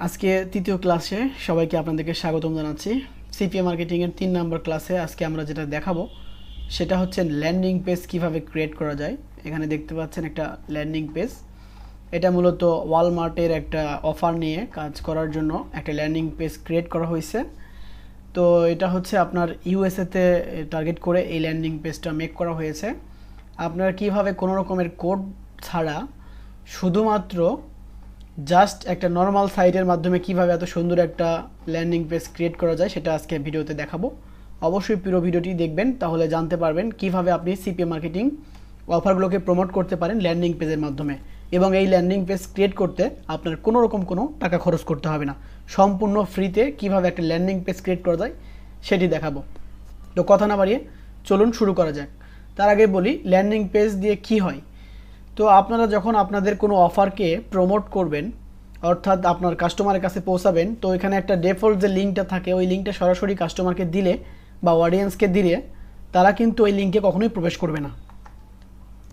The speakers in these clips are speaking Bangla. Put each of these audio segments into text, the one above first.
আজকে তৃতীয় ক্লাসে সবাইকে আপনাদেরকে স্বাগতম জানাচ্ছি। সিপিএ মার্কেটিংয়ের তিন নম্বর ক্লাসে আজকে আমরা যেটা দেখাবো, সেটা হচ্ছে ল্যান্ডিং পেজ কীভাবে ক্রিয়েট করা যায়। এখানে দেখতে পাচ্ছেন একটা ল্যান্ডিং পেজ এটা মূলত ওয়ালমার্টের একটা অফার নিয়ে কাজ করার জন্য একটা ল্যান্ডিং পেজ ক্রিয়েট করা হয়েছে। তো এটা হচ্ছে আপনার ইউএসএতে টার্গেট করে এই ল্যান্ডিং পেজটা মেক করা হয়েছে। আপনারা কীভাবে কোনো রকমের কোড ছাড়া শুধুমাত্র জাস্ট একটা নর্মাল সাইটের মাধ্যমে কীভাবে এত সুন্দর একটা ল্যান্ডিং পেজ ক্রিয়েট করা যায় সেটা আজকে ভিডিওতে দেখাবো। অবশ্যই পুরো ভিডিওটি দেখবেন, তাহলে জানতে পারবেন কীভাবে আপনি সিপিএ মার্কেটিং অফারগুলোকে প্রমোট করতে পারেন ল্যান্ডিং পেজের মাধ্যমে। এবং এই ল্যান্ডিং পেজ ক্রিয়েট করতে আপনার কোনো রকম কোনো টাকা খরচ করতে হবে না। সম্পূর্ণ ফ্রিতে কীভাবে একটা ল্যান্ডিং পেজ ক্রিয়েট করা যায় সেটি দেখাবো। তো কথা না বাড়িয়ে চলুন শুরু করা যাক। তার আগে বলি, ল্যান্ডিং পেজ দিয়ে কি হয়? তো আপনারা যখন আপনাদের কোনো অফারকে প্রমোট করবেন, অর্থাৎ আপনার কাস্টমারের কাছে পৌঁছাবেন, তো এখানে একটা ডিফল্ট যে লিঙ্কটা থাকে, ওই লিঙ্কটা সরাসরি কাস্টমারকে দিলে বা অডিয়েন্সকে দিলে, তারা কিন্তু ওই লিঙ্কে কখনোই প্রবেশ করবে না।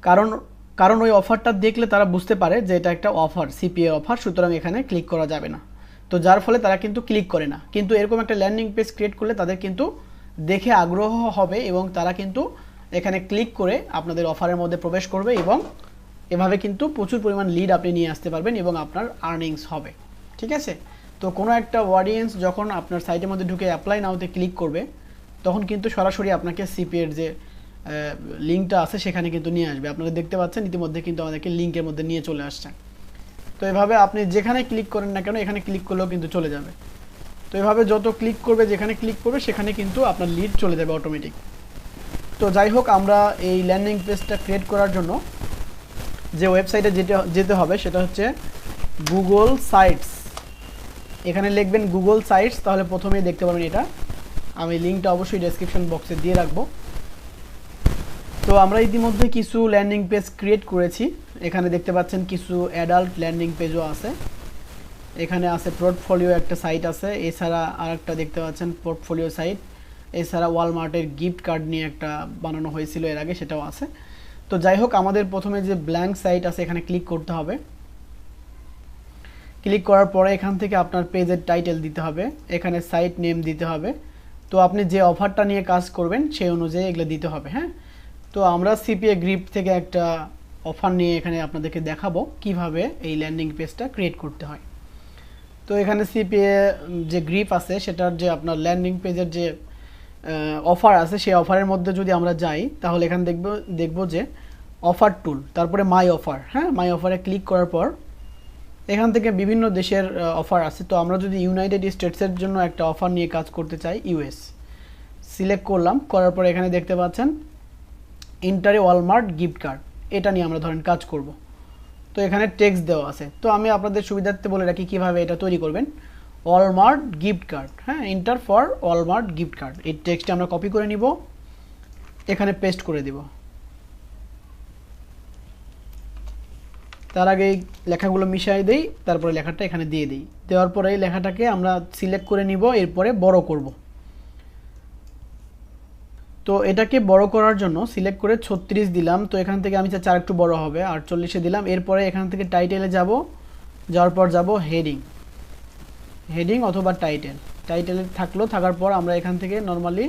কারণ কারণ ওই অফারটা দেখলে তারা বুঝতে পারে যে এটা একটা অফার সিপিএ অফার, সুতরাং এখানে ক্লিক করা যাবে না। তো যার ফলে তারা কিন্তু ক্লিক করে না। কিন্তু এরকম একটা ল্যান্ডিং পেজ ক্রিয়েট করলে তাদের কিন্তু দেখে আগ্রহ হবে এবং তারা কিন্তু এখানে ক্লিক করে আপনাদের অফারের মধ্যে প্রবেশ করবে এবং এভাবে কিন্তু প্রচুর পরিমাণ লিড আপনি নিয়ে আসতে পারবেন এবং আপনার আর্নিংস হবে। ঠিক আছে? তো কোনো একটা অডিয়েন্স যখন আপনার সাইটের মধ্যে ঢুকে অ্যাপ্লাই নাওতে ক্লিক করবে, তখন কিন্তু সরাসরি আপনাকে সিপিএর যে লিঙ্কটা আছে সেখানে কিন্তু নিয়ে আসবে। আপনারা দেখতে পাচ্ছেন ইতিমধ্যে কিন্তু আমাদেরকে লিঙ্কের মধ্যে নিয়ে চলে আসছে। তো এভাবে আপনি যেখানে ক্লিক করেন না কেন, এখানে ক্লিক করলেও কিন্তু চলে যাবে। তো এভাবে যত ক্লিক করবে, যেখানে ক্লিক করবে, সেখানে কিন্তু আপনার লিড চলে যাবে অটোমেটিক তো যাই হোক, আমরা এই ল্যান্ডিং পেজটা ক্রিয়েট করার জন্য যে ওয়েবসাইটে যেতে যেতে হবে সেটা হচ্ছে গুগল সাইটস এখানে লিখবেন গুগল সাইটস তাহলে প্রথমেই দেখতে পাবেন এটা। আমি লিঙ্কটা অবশ্যই ডেসক্রিপশন বক্সে দিয়ে রাখব। তো আমরা ইতিমধ্যে কিছু ল্যান্ডিং পেজ ক্রিয়েট করেছি। এখানে দেখতে পাচ্ছেন কিছু অ্যাডাল্ট ল্যান্ডিং পেজও আছে। এখানে আছে পোর্টফোলিও একটা সাইট আছে। এছাড়া আর একটা দেখতে পাচ্ছেন পোর্টফোলিও সাইট এছাড়া ওয়ালমার্টের গিফট কার্ড নিয়ে একটা বানানো হয়েছিল এর আগে, সেটাও আছে। তো যাই হোক আমাদের প্রথমে যে ব্ল্যাঙ্ক সাইট আছে, এখানে ক্লিক করতে হবে। ক্লিক করার পরে এখান থেকে আপনার পেজের টাইটেল দিতে হবে, এখানে সাইট নেম দিতে হবে। তো আপনি যে অফারটা নিয়ে কাজ করবেন, সেই অনুযায়ী এগুলো দিতে হবে হ্যাঁ? তো আমরা সিপিএ গ্রিপ থেকে একটা অফার নিয়ে এখানে আপনাদেরকে দেখাবো, কীভাবে এই ল্যান্ডিং পেজটা ক্রিয়েট করতে হয়। তো এখানে সিপিএ যে গ্রিপ আছে, সেটার যে আপনার ল্যান্ডিং পেজের যে অফার আছে, সেই অফারের মধ্যে যদি আমরা যাই, তাহলে এখানে দেখব দেখব যে অফার টুল তারপরে মাই অফার হ্যাঁ? মাই অফারে ক্লিক করার পর এখান থেকে বিভিন্ন দেশের অফার আছে। তো আমরা যদি ইউনাইটেড স্টেটসের জন্য একটা অফার নিয়ে কাজ করতে চাই ইউএস সিলেক্ট করলাম, করার পর এখানে দেখতে পাচ্ছেন ইন্টারে ওয়ালমার্ট গিফট কার্ড এটা নিয়ে আমরা ধরেন কাজ করব। তো এখানে টেক্সট দেওয়া আছে। তো আমি আপনাদের সুবিধার্থে বলে রাখি কীভাবে এটা তৈরি করবেন। অলমার্ট গিফট কার্ড হ্যাঁ enter for Walmart gift card এই টেক্সটটা আমরা কপি করে নিব, এখানে পেস্ট করে দিব। তার আগে লেখাগুলো মিশাই দেই, তারপরে লেখাটা এখানে দিয়ে দিই। দেওয়ার পরে এই লেখাটাকে আমরা সিলেক্ট করে নিব, এরপরে বড় করব। তো এটাকে বড় করার জন্য সিলেক্ট করে ছত্রিশ দিলাম, তো এখান থেকে আমি চার একটু বড় হবে, আটচল্লিশে দিলাম, এরপরে এখান থেকে টাইটেলে যাব, যাওয়ার পর যাব হেডিং হেডিং অথবা টাইটেল। টাইটেলে থাকল, থাকার পর আমরা এখান থেকে নর্মালি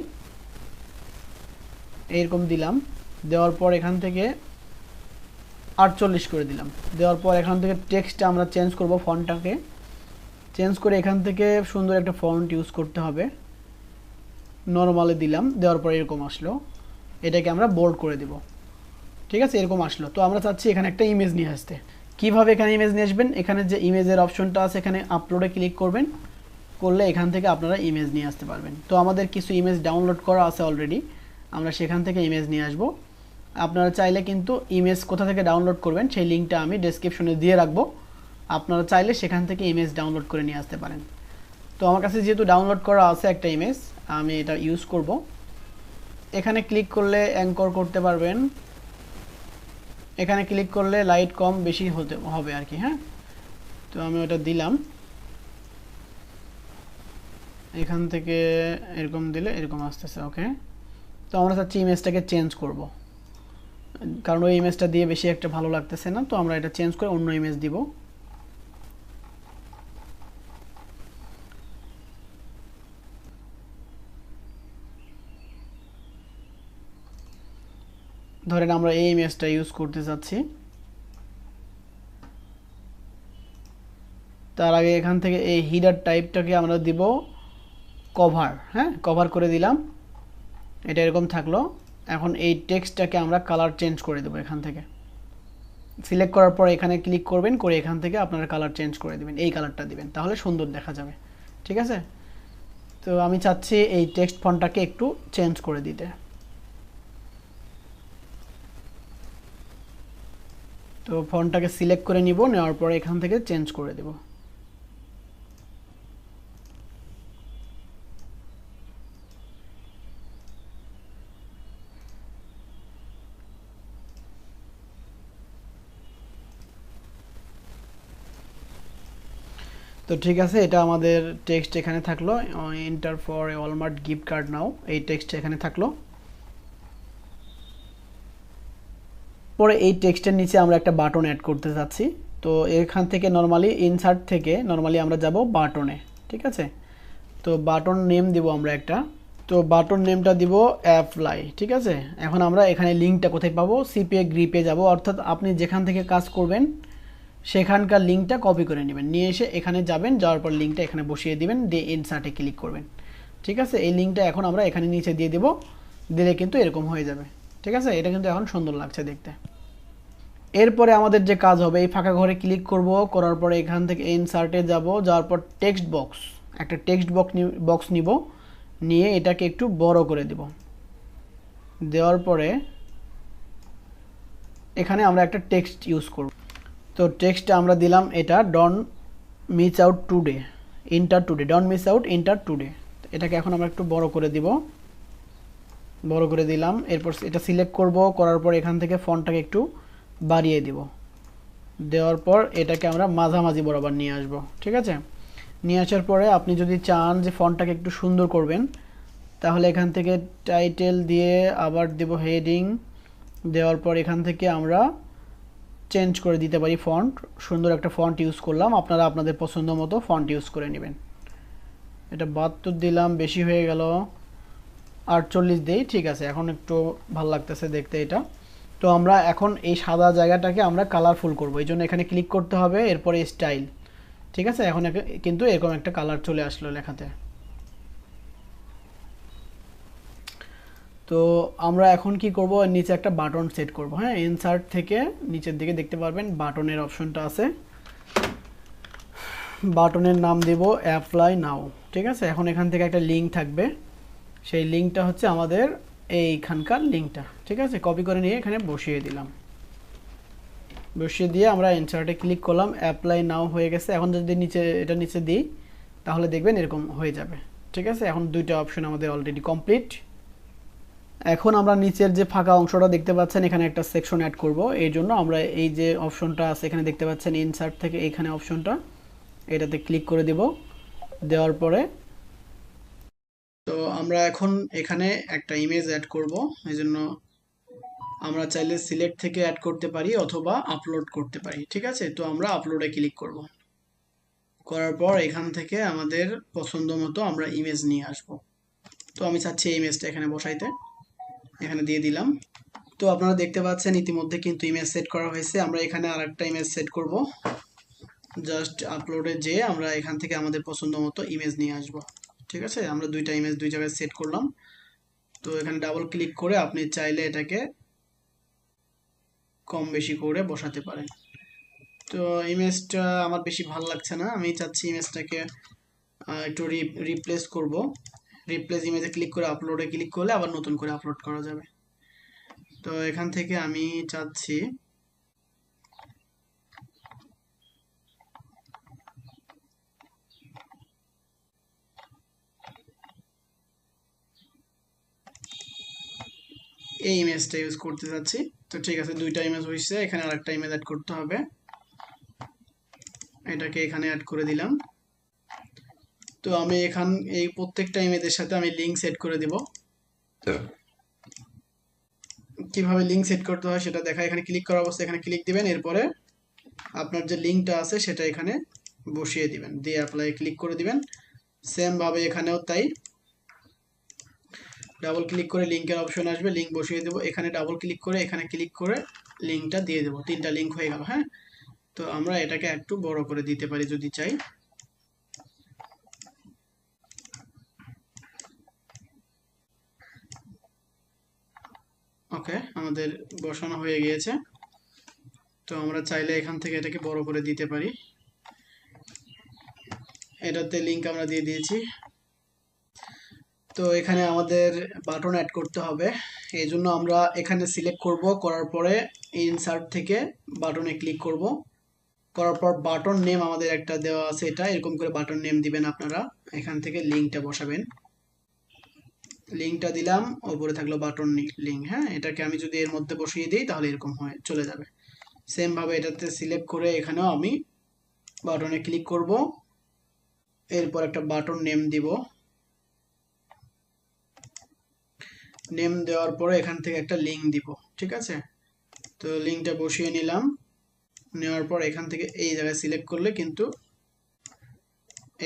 এরকম দিলাম। দেওয়ার পর এখান থেকে আটচল্লিশ করে দিলাম। দেওয়ার পর এখান থেকে টেক্সটটা আমরা চেঞ্জ করব ফন্টটাকে। চেঞ্জ করে এখান থেকে সুন্দর একটা ফন্ট ইউজ করতে হবে। নর্মালে দিলাম, দেওয়ার পর এরকম আসলো। এটাকে আমরা বোল্ড করে দিব। ঠিক আছে? এরকম আসলো। তো আমরা চাচ্ছি এখানে একটা ইমেজ নিয়ে আসতে। কীভাবে এখানে ইমেজ নিয়ে আসবেন? এখানে যে ইমেজের অপশনটা আছে, এখানে আপলোডে ক্লিক করবেন। করলে এখান থেকে আপনারা ইমেজ নিয়ে আসতে পারবেন। তো আমাদের কিছু ইমেজ ডাউনলোড করা আছে অলরেডি আমরা সেখান থেকে ইমেজ নিয়ে আসব। আপনারা চাইলে কিন্তু ইমেজ কোথা থেকে ডাউনলোড করবেন, সেই লিঙ্কটা আমি ডেসক্রিপশনে দিয়ে রাখব। আপনারা চাইলে সেখান থেকে ইমেজ ডাউনলোড করে নিয়ে আসতে পারেন। তো আমার কাছে যেহেতু ডাউনলোড করা আছে একটা ইমেজ আমি এটা ইউজ করব। এখানে ক্লিক করলে অ্যাঙ্কর করতে পারবেন। এখানে ক্লিক করলে লাইট কম বেশি হতে, হবে আর কি হ্যাঁ? তো আমি ওটা দিলাম। এখান থেকে এরকম দিলে এরকম আসতেছে ওকে তো আমরা চাচ্ছি ইমেজটাকে চেঞ্জ করব। কারণ ওই ইমেজটা দিয়ে বেশি একটা ভালো লাগতেছে না, তো আমরা এটা চেঞ্জ করে অন্য ইমেজ দিব। ধরেন আমরা এই ইমেজটা ইউজ করতে চাচ্ছি তার আগে এখান থেকে এই হিডার টাইপটাকে আমরা দিব কভার হ্যাঁ? কভার করে দিলাম। এটা এরকম থাকল। এখন এই টেক্সটটাকে আমরা কালার চেঞ্জ করে দেবো এখান থেকে। সিলেক্ট করার পর এখানে ক্লিক করবেন, করে এখান থেকে আপনারা কালার চেঞ্জ করে দেবেন। এই কালারটা দিবেন, তাহলে সুন্দর দেখা যাবে। ঠিক আছে? তো আমি চাচ্ছি এই টেক্সট ফন্টটাকে একটু চেঞ্জ করে দিতে। তো ফন্টটাকে সিলেক্ট করে নিব, নেওয়ার পরে এখান থেকে চেঞ্জ করে দেব। তো ঠিক আছে, এটা আমাদের টেক্সট এখানে থাকল। Enter for Walmart gift card now এই টেক্সট এখানে থাকল। পরে এই টেক্সটের নিচে আমরা একটা বাটন অ্যাড করতে যাচ্ছি। তো এখান থেকে নর্মালি ইনসার্ট থেকে নর্মালি আমরা যাব বাটনে ঠিক আছে? তো বাটন নেম দিব আমরা একটা। তো বাটন নেমটা দিব অ্যাপ্লাই ঠিক আছে? এখন আমরা এখানে লিঙ্কটা কোথায় পাবো? সিপিএ গ্রিপে যাব। অর্থাৎ আপনি যেখান থেকে কাজ করবেন, সেখানকার লিঙ্কটা কপি করে নেবেন। নিয়ে এসে এখানে যাবেন, যাওয়ার পর লিঙ্কটা এখানে বসিয়ে দিবেন, দিয়ে ইনসার্টে ক্লিক করবেন। ঠিক আছে? এই লিঙ্কটা এখন আমরা এখানে নিচে দিয়ে দেব, দিলে কিন্তু এরকম হয়ে যাবে। ঠিক আছে? এটা কিন্তু এখন সুন্দর লাগছে দেখতে। এরপরে আমাদের যে কাজ হবে, এই ফাঁকা ঘরে ক্লিক করব, করার পরে এখান থেকে ইনসার্টে যাব, যাওয়ার পর টেক্সট বক্স একটা টেক্সট বক্স বক্স নিব, নিয়ে এটাকে একটু বড় করে দেব। দেওয়ার পরে এখানে আমরা একটা টেক্সট ইউজ করব। তো টেক্সটটা আমরা দিলাম এটা don't miss out today enter today don't miss out enter today এটাকে এখন আমরা একটু বড় করে দিব। বড় করে দিলাম, এরপর এটা সিলেক্ট করব, করার পর এখান থেকে ফোনটাকে একটু বাড়িয়ে দিব। দেওয়ার পর এটাকে আমরা মাঝামাঝি বরাবর নিয়ে আসব, ঠিক আছে? নিয়ে আসার পরে আপনি যদি চান যে ফন্টটাকে একটু সুন্দর করবেন, তাহলে এখান থেকে টাইটেল দিয়ে আবার দেব হেডিং। দেওয়ার পর এখান থেকে আমরা চেঞ্জ করে দিতে পারি ফন্ট। সুন্দর একটা ফন্ট ইউজ করলাম, আপনারা আপনাদের পছন্দ মতো ফন্ট ইউজ করে নেবেন। এটা বাহাত্তর দিলাম, বেশি হয়ে গেল আটচল্লিশ দিই, ঠিক আছে? এখন একটু ভালো লাগতেছে দেখতে এটা। তো আমরা এখন এই সাদা জায়গাটাকে আমরা কালারফুল করব। এই জন্য এখানে ক্লিক করতে হবে, এরপরে স্টাইল ঠিক আছে? এখন কিন্তু এরকম একটা কালার চলে আসলো লেখাতে। তো আমরা এখন কি করব? নিচে একটা বাটন সেট করব। হ্যাঁ ইনসার্ট থেকে নিচের দিকে দেখতে পারবেন বাটনের অপশনটা আছে। বাটনের নাম দেব অ্যাপ্লাই নাও ঠিক আছে? এখন এখান থেকে একটা লিঙ্ক থাকবে। সেই লিঙ্কটা হচ্ছে আমাদের এইখানকার লিঙ্কটা ঠিক আছে? কপি করে নিয়ে এখানে বসিয়ে দিলাম। বসিয়ে দিয়ে আমরা ইনসার্টে ক্লিক করলাম অ্যাপ্লাই নাও হয়ে গেছে। এখন যদি নিচে, এটা নিচে দিই, তাহলে দেখবেন এরকম হয়ে যাবে। ঠিক আছে? এখন দুইটা অপশন আমাদের অলরেডি কমপ্লিট এখন আমরা নিচের যে ফাঁকা অংশটা দেখতে পাচ্ছেন, এখানে একটা সেকশন অ্যাড করব। এই জন্য আমরা এই যে অপশনটা আছে, এখানে দেখতে পাচ্ছেন ইনসার্ট থেকে এইখানে অপশনটা এটাতে ক্লিক করে দেব। দেওয়ার পরে আমরা এখন এখানে একটা ইমেজ অ্যাড করব। এই জন্য আমরা চাইলে সিলেক্ট থেকে অ্যাড করতে পারি অথবা আপলোড করতে পারি, ঠিক আছে? তো আমরা আপলোডে ক্লিক করব। করার পর এখান থেকে আমাদের পছন্দ মতো আমরা ইমেজ নিয়ে আসব। তো আমি চাচ্ছি এই ইমেজটা এখানে বসাইতে। এখানে দিয়ে দিলাম। তো আপনারা দেখতে পাচ্ছেন ইতিমধ্যে কিন্তু ইমেজ সেট করা হয়েছে। আমরা এখানে আর একটা ইমেজ সেট করব জাস্ট আপলোডে যেয়ে আমরা এখান থেকে আমাদের পছন্দ মতো ইমেজ নিয়ে আসব। ঠিক আছে? আমরা দুইটা ইমেজ দুই জায়গায় সেট করলাম। তো এখানে ডাবল ক্লিক করে আপনি চাইলে এটাকে কম বেশি করে বসাতে পারেন। তো ইমেজটা আমার বেশি ভালো লাগছে না। আমি চাচ্ছি ইমেজটাকে একটু রিপ্লেস করব। রিপ্লেস ইমেজে ক্লিক করে আপলোডে ক্লিক করলে আবার নতুন করে আপলোড করা যাবে। তো এখান থেকে আমি চাচ্ছি এই ইমেজটা ইউজ করতে যাচ্ছি। তো ঠিক আছে দুইটা ইমেজ হয়েছে এখানে আরেকটা ইমেজ অ্যাড করতে হবে। এটাকে এখানে অ্যাড করে দিলাম। তো আমি এখান এই প্রত্যেকটা ইমেজের সাথে আমি লিঙ্ক সেট করে দিব। কীভাবে লিঙ্ক সেট করতে হয় সেটা দেখা এখানে ক্লিক করা অবস্থায় এখানে ক্লিক দিবেন এরপরে আপনার যে লিঙ্কটা আছে সেটা এখানে বসিয়ে দিবেন। দিয়ে অ্যাপ্লাই ক্লিক করে দিবেন। সেম ভাবে এখানেও তাই। ডাবল ক্লিক করে লিঙ্কের অপশন আসবে লিঙ্ক বসিয়ে দেবো। এখানে ডাবল ক্লিক করে, এখানে ক্লিক করে লিঙ্কটা দিয়ে দেবো। তিনটা লিঙ্ক হয়ে গেল হ্যাঁ? তো আমরা এটাকে একটু বড় করে দিতে পারি যদি চাই। ওকে, আমাদের বসানো হয়ে গিয়েছে। তো আমরা চাইলে এখান থেকে এটাকে বড় করে দিতে পারি। এটাতে লিঙ্ক আমরা দিয়ে দিয়েছি। তো এখানে আমাদের বাটন অ্যাড করতে হবে। এই জন্য আমরা এখানে সিলেক্ট করব, করার পরে ইনসার্ট থেকে বাটনে ক্লিক করব। করার পর বাটন নেম আমাদের একটা দেওয়া আছে এটা, এরকম করে বাটন নেম দিবেন আপনারা। এখান থেকে লিঙ্কটা বসাবেন। লিঙ্কটা দিলাম, ওপরে থাকল বাটন লিঙ্ক হ্যাঁ? এটাকে আমি যদি এর মধ্যে বসিয়ে দিই তাহলে এরকম হয়ে, চলে যাবে। সেম ভাবে এটাতে সিলেক্ট করে এখানেও আমি বাটনে ক্লিক করব। এরপর একটা বাটন নেম দিব। নেম দেওয়ার পরে এখান থেকে একটা লিঙ্ক দিব, ঠিক আছে? তো লিঙ্কটা বসিয়ে নিলাম। নেওয়ার পর এখান থেকে এই জায়গায় সিলেক্ট করলে কিন্তু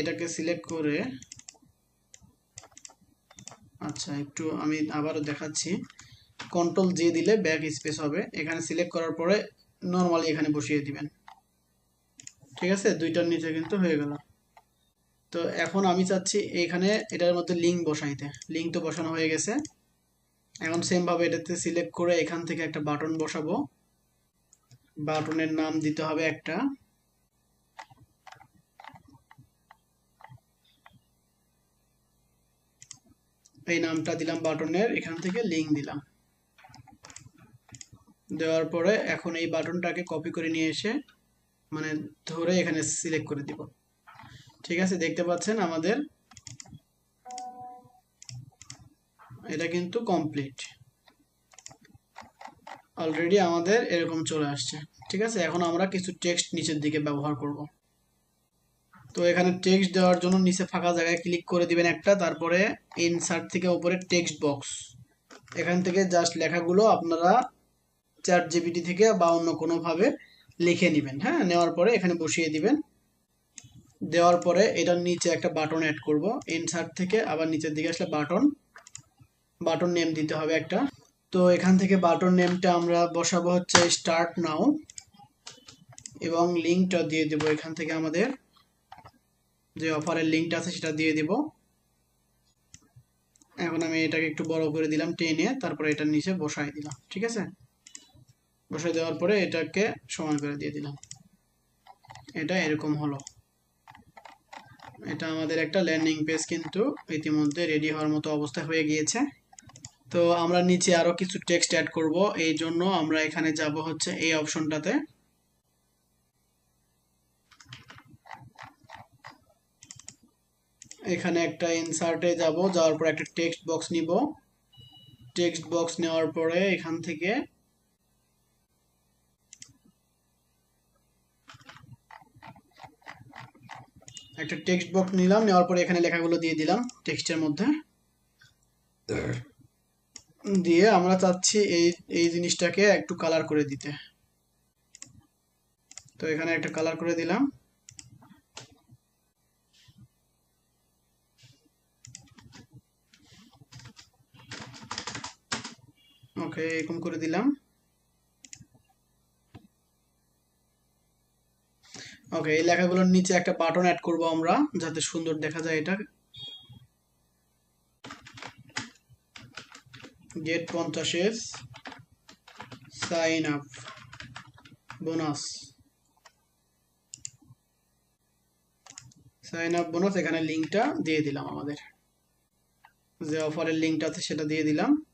এটাকে সিলেক্ট করে আচ্ছা একটু আমি আবারও দেখাচ্ছি। কন্ট্রোল জে দিলে ব্যাক স্পেস হবে। এখানে সিলেক্ট করার পরে নর্মালি এখানে বসিয়ে দিবেন। ঠিক আছে? দুইটার নিচে কিন্তু হয়ে গেল। তো এখন আমি চাচ্ছি এখানে এটার মধ্যে লিঙ্ক বসাইতে। লিঙ্ক তো বসানো হয়ে গেছে। এখন সেমভাবে এটাতে সিলেক্ট করে এখান থেকে একটা বাটন বসাবো। বাটনের নাম দিতে হবে একটা। এই নামটা দিলাম বাটনের এখান থেকে লিঙ্ক দিলাম। দেওয়ার পরে এখন এই বাটনটাকে কপি করে নিয়ে এসে মানে ধরে এখানে সিলেক্ট করে দিব। ঠিক আছে, দেখতে পাচ্ছেন আমাদের এটা কিন্তু কমপ্লিট অলরেডি আমাদের এরকম চলে আসছে, ঠিক আছে? এখন আমরা কিছু টেক্সট নিচের দিকে ব্যবহার করব। তো এখানে টেক্সট দেওয়ার জন্য নিচে ফাঁকা জায়গায় ক্লিক করে দিবেন একটা, তারপরে ইনসার্ট থেকে উপরে টেক্সট বক্স এখান থেকে জাস্ট লেখাগুলো আপনারা চ্যাট জিবিটি থেকে বা অন্য কোনোভাবে লিখে নেবেন হ্যাঁ? নেওয়ার পরে এখানে বসিয়ে দিবেন। দেওয়ার পরে এটার নিচে একটা বাটন অ্যাড করব। ইনসার্ট থেকে আবার নিচের দিকে আসলে বাটন বাটন নেম দিতে হবে একটা। তো এখান থেকে বাটন নেমটা আমরা বসাবো হচ্ছে স্টার্ট নাও এবং লিঙ্কটা দিয়ে দেব এখান থেকে আমাদের। যে অফারের লিঙ্কটা আছে সেটা দিয়ে দেব। এখন আমি এটাকে একটু বড় করে দিলাম টেনে, তারপরে এটার নিচে বসাই দিলাম, ঠিক আছে? বসাই দেওয়ার পরে এটাকে সমান করে দিয়ে দিলাম। এটা এরকম হলো। এটা আমাদের একটা ল্যান্ডিং পেজ কিন্তু ইতিমধ্যে রেডি হওয়ার মতো অবস্থা হয়ে গিয়েছে। তো আমরা নিচে আরও কিছু টেক্সট অ্যাড করব। এই জন্য আমরা এখানে যাব হচ্ছে এই অপশনটাতে এখানে একটা ইনসার্টে যাব, যাওয়ার পর একটা টেক্সট বক্স নিব। টেক্সট বক্স নেওয়ার পরে এখান থেকে একটা টেক্সট বক্স নিলাম, নেওয়ার পরে এখানে লেখাগুলো দিয়ে দিলাম টেক্সটের মধ্যে। দিয়ে আমরা চাচ্ছি এই এই জিনিসটাকে একটু কালার করে দিতে। তো এখানে একটা কালার করে দিলাম। ওকে এরকম করে দিলাম। ওকে এই লেখাগুলোর নিচে একটা বাটন অ্যাড করব আমরা, যাতে সুন্দর দেখা যায় এটা। গেট পঞ্চাশের sign up bonus. Sign up bonus, এখানে লিঙ্কটা দিয়ে দিলাম আমাদের। যে অফারের লিঙ্কটা আছে সেটা দিয়ে দিলাম।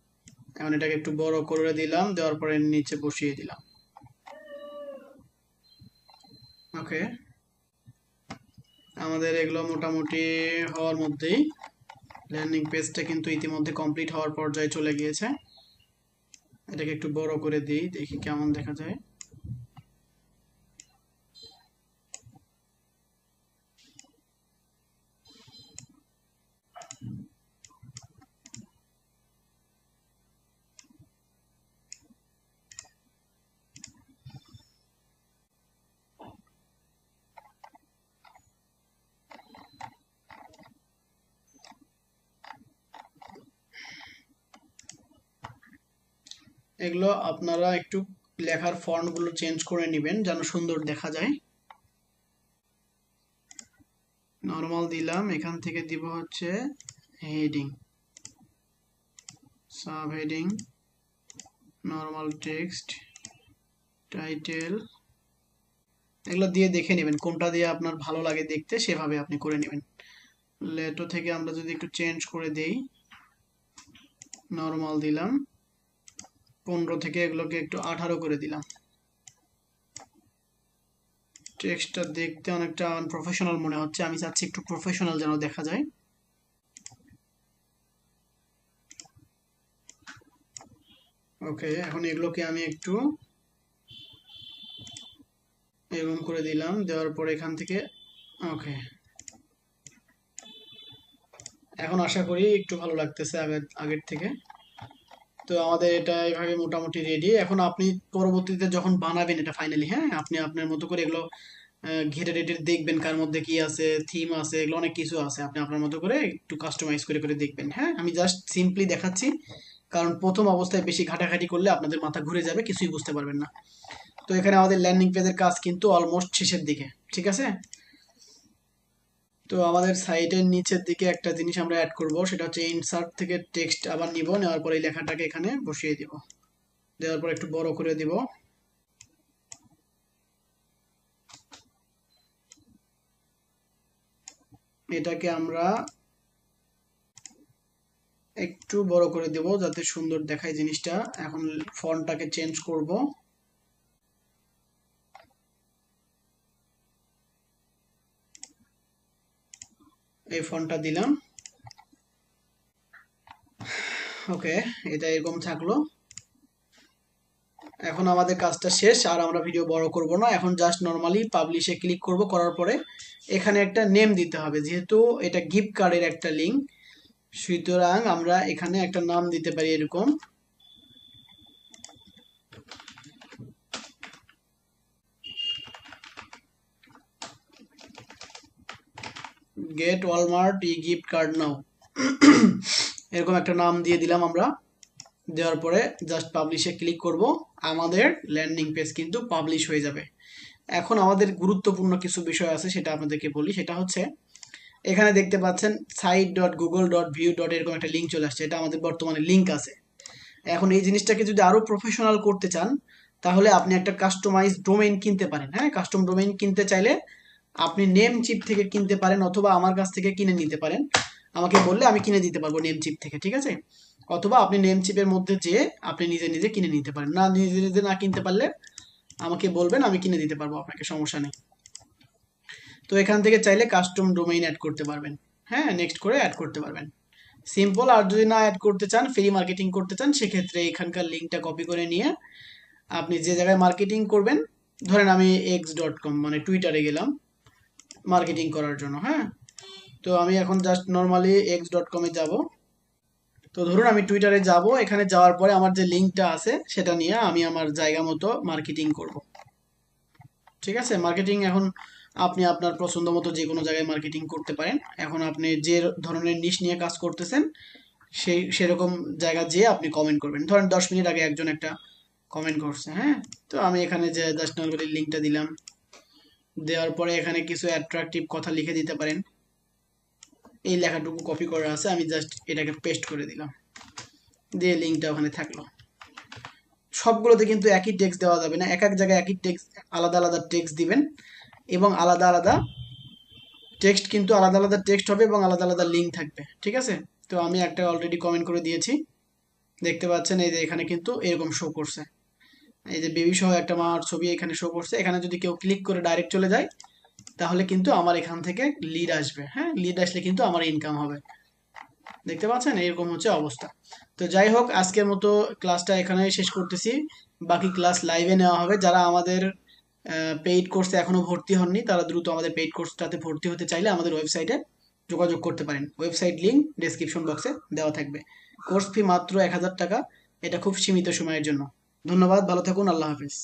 এখন এটাকে একটু বড় করে দিলাম, দেওয়ার পরে নিচে বসিয়ে দিলাম। ওকে। আমাদের এগুলো মোটামুটি হওয়ার মধ্যেই ল্যান্ডিং পেজটা কিন্তু ইতিমধ্যে কমপ্লিট হওয়ার পর্যায়ে চলে গিয়েছে। এটাকে একটু বড় করে দিই, দেখি কেমন দেখা যায়। এগুলো আপনারা একটু লেখার ফন্টগুলো চেঞ্জ করে নেবেন, যেন সুন্দর দেখা যায়। নর্মাল দিলাম, এখান থেকে দিব হচ্ছে heading subheading normal text title এগুলো দিয়ে দেখে নেবেন, কোনটা দিয়ে আপনার ভালো লাগে দেখতে, সেভাবে আপনি করে নেবেন। লেটো থেকে আমরা যদি একটু চেঞ্জ করে দেই নর্মাল দিলাম। পনেরো থেকে এগুলোকে একটু আঠারো করে দিলাম। টেক্সটটা দেখতে অনেকটা আনপ্রফেশনাল মনে হচ্ছে। আমি চাচ্ছি একটু প্রফেশনাল যেন দেখা যায়। ওকে এখন এগুলোকে আমি একটু এরকম করে দিলাম। দেওয়ার পর এখান থেকে ওকে এখন আশা করি একটু ভালো লাগতেছে আগের আগের থেকে। তো আমাদের এটা এভাবে মোটামুটি রেডি এখন আপনি পরবর্তীতে যখন বানাবেন এটা ফাইনালি হ্যাঁ আপনি আপনার মতো করে এগুলো ঘেটে রেটে দেখবেন কার মধ্যে কি আছে থিম আছে, এগুলো অনেক কিছু আছে। আপনি আপনার মতো করে একটু কাস্টমাইজ করে করে দেখবেন হ্যাঁ। আমি জাস্ট সিম্পলি দেখাচ্ছি, কারণ প্রথম অবস্থায় বেশি ঘাটাঘাটি করলে আপনাদের মাথা ঘুরে যাবে, কিছুই বুঝতে পারবেন না। তো এখানে আমাদের ল্যান্ডিং পেজের কাজ কিন্তু অলমোস্ট শেষের দিকে, ঠিক আছে? তো আমাদের সাইটের নিচের দিকে একটা জিনিস আমরা অ্যাড করব, সেটা হচ্ছে ইনসার্ট থেকে টেক্সট আবার নিব, নেওয়ার পরে এই লেখাটাকে এখানে বসিয়ে দিব। দেওয়ার পর একটু বড় করে দিব। এটাকে আমরা একটু বড় করে দেব, যাতে সুন্দর দেখায় জিনিসটা। এখন ফন্টটাকে চেঞ্জ করব। ফন্টটা দিলাম। ওকে, এটা এরকম থাকল। এখন আমাদের কাজটা শেষ, আর আমরা ভিডিও বড় করব না। এখন জাস্ট নর্মালি পাবলিশে ক্লিক করব, করার পরে এখানে একটা নেম দিতে হবে। যেহেতু এটা গিফট কার্ডের একটা লিঙ্ক সুতরাং আমরা এখানে একটা নাম দিতে পারি এরকম। Get Walmart e gift card now এরকম একটা নাম দিয়ে দিলাম আমরা। দেওয়ার পরে জাস্ট পাবলিশে ক্লিক করব। আমাদের ল্যান্ডিং পেজ কিন্তু পাবলিশ হয়ে যাবে। এখন আমাদের গুরুত্বপূর্ণ কিছু বিষয় আছে, সেটা আপনাদেরকে বলি। সেটা হচ্ছে, এখানে দেখতে পাচ্ছেন site dot Google dot view dot এরকম একটা লিঙ্ক চলে আসছে। এটা আমাদের বর্তমানে লিঙ্ক আছে। এখন এই জিনিসটাকে যদি আরও প্রফেশনাল করতে চান, তাহলে আপনি একটা কাস্টমাইজ ডোমেইন কিনতে পারেন। হ্যাঁ কাস্টম ডোমেইন কিনতে চাইলে আপনি নেম চিপ থেকে কিনতে পারেন অথবা আমার কাছ থেকে কিনে নিতে পারেন। আমাকে বললে আমি কিনে দিতে পারব নেম চিপ থেকে, ঠিক আছে? অথবা আপনি নেম চিপের মধ্যে যেয়ে আপনি নিজে নিজে কিনে নিতে পারেন। না, নিজে নিজে না কিনতে পারলে আমাকে বলবেন, আমি কিনে দিতে পারব, আপনাকে সমস্যা নেই। তো এখান থেকে চাইলে কাস্টম ডোমেইন অ্যাড করতে পারবেন। হ্যাঁ নেক্সট করে অ্যাড করতে পারবেন। সিম্পল আর যদি না অ্যাড করতে চান ফ্রি মার্কেটিং করতে চান, সেক্ষেত্রে এখানকার লিঙ্কটা কপি করে নিয়ে আপনি যে জায়গায় মার্কেটিং করবেন, ধরেন আমি এক্স ডট কম মানে টুইটারে গেলাম। মার্কেটিং করার জন্য হ্যাঁ? তো আমি এখন জাস্ট নর্মালি এক্স ডট কমে যাব। তো ধরুন আমি টুইটারে যাব, এখানে যাওয়ার পরে আমার যে লিঙ্কটা আছে, সেটা নিয়ে আমি আমার জায়গা মতো মার্কেটিং করব। ঠিক আছে? মার্কেটিং এখন আপনি আপনার পছন্দ মতো যে কোনো জায়গায় মার্কেটিং করতে পারেন। এখন আপনি যে ধরনের নিশ নিয়ে কাজ করতেছেন, সেই, সেরকম জায়গা যেয়ে আপনি কমেন্ট করবেন। ধরেন দশ মিনিট আগে একজন একটা কমেন্ট করছে হ্যাঁ? তো আমি এখানে যে জাস্ট নর্মালি লিঙ্কটা দিলাম দেওয়ার পরে এখানে কিছু অ্যাট্রাকটিভ কথা লিখে দিতে পারেন। এই লেখাটুকু কপি করা আছে, আমি জাস্ট এটাকে পেস্ট করে দিলাম। দিয়ে লিঙ্কটা ওখানে থাকল। সবগুলোতে কিন্তু একই টেক্সট দেওয়া যাবে না, এক এক জায়গায় একই টেক্সট আলাদা আলাদা টেক্সট দিবেন এবং আলাদা আলাদা টেক্সট কিন্তু আলাদা আলাদা টেক্সট হবে এবং আলাদা আলাদা লিঙ্ক থাকবে, ঠিক আছে? তো আমি একটা অলরেডি কমেন্ট করে দিয়েছি। দেখতে পাচ্ছেন এই যে এখানে কিন্তু এরকম শো করছে। এই যে বেবি সহ একটা মার ছবি এখানে শো করছে, এখানে যদি কেউ ক্লিক করে ডাইরেক্ট চলে যায়, তাহলে কিন্তু আমার এখান থেকে লিড আসবে হ্যাঁ? লিড আসলে কিন্তু আমার ইনকাম হবে। দেখতে পাচ্ছেন? এরকম হচ্ছে অবস্থা। তো যাই হোক, আজকের মতো ক্লাসটা এখানে শেষ করতেছি। বাকি ক্লাস লাইভে নেওয়া হবে। যারা আমাদের পেইড কোর্সে এখনও ভর্তি হননি, তারা দ্রুত আমাদের পেইড কোর্সটাতে ভর্তি হতে চাইলে আমাদের ওয়েবসাইটে যোগাযোগ করতে পারেন। ওয়েবসাইট লিঙ্ক ডিসক্রিপশন বক্সে দেওয়া থাকবে। কোর্স ফি মাত্র এক হাজার টাকা। এটা খুব সীমিত সময়ের জন্য। ধন্যবাদ ভালো থাকুন আল্লাহ হাফিজ।